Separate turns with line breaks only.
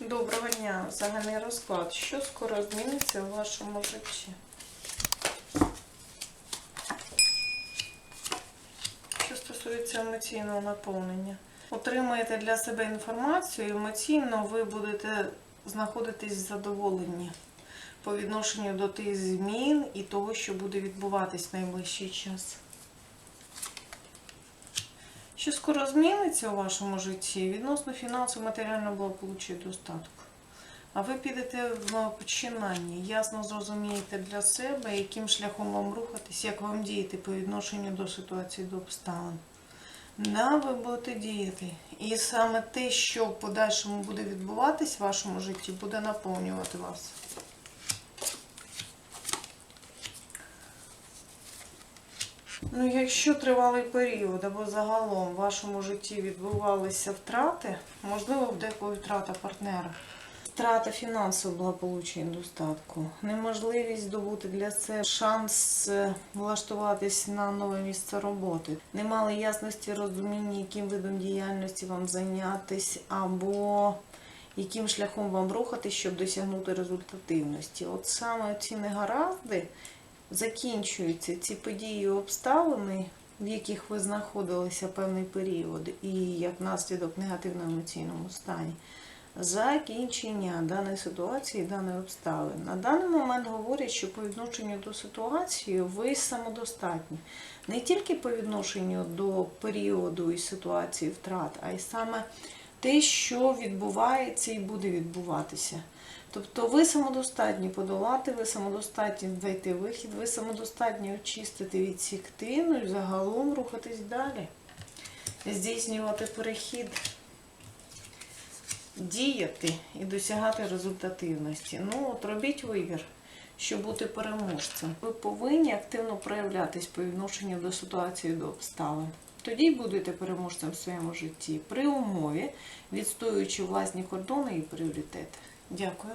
Доброго дня, загальний розклад. Що скоро зміниться у вашому житті? Що стосується емоційного наповнення, отримаєте для себе інформацію, емоційно ви будете знаходитись в задоволенні по відношенню до тих змін і того, що буде відбуватись в найближчий час. Що скоро зміниться у вашому житті відносно фінансового матеріального благополуччя і достатку. А ви підете в починання, ясно зрозумієте для себе, яким шляхом вам рухатись, як вам діяти по відношенню до ситуації, до обставин. На ви будете діяти. І саме те, що в подальшому буде відбуватись в вашому житті, буде наповнювати вас. Ну, якщо тривалий період або загалом в вашому житті відбувалися втрати, можливо, в декого втрата партнера, втрата фінансового благополуччя і достатку, неможливість здобути для себе шанс е, влаштуватись на нове місце роботи, не мали ясності розуміння, яким видом діяльності вам зайнятись, або яким шляхом вам рухатись, щоб досягнути результативності. От саме ці негаразди закінчуються ці події обставини, в яких ви знаходилися певний період, і як наслідок негативному емоційному стані. Закінчення даної ситуації, даної обставини. На даний момент говорять, що по відношенню до ситуації ви самодостатні. Не тільки по відношенню до періоду і ситуації втрат, а й саме те, що відбувається і буде відбуватися. Тобто ви самодостатні подолати, ви самодостатні знайти вихід, ви самодостатні очистити, відсікти, ну і загалом рухатись далі, здійснювати перехід, діяти і досягати результативності. Ну, от робіть вибір, щоб бути переможцем. Ви повинні активно проявлятись по відношенню до ситуації, до обставин. Тоді будете переможцем в своєму житті при умові, відстоюючи власні кордони і пріоритети. Дякую.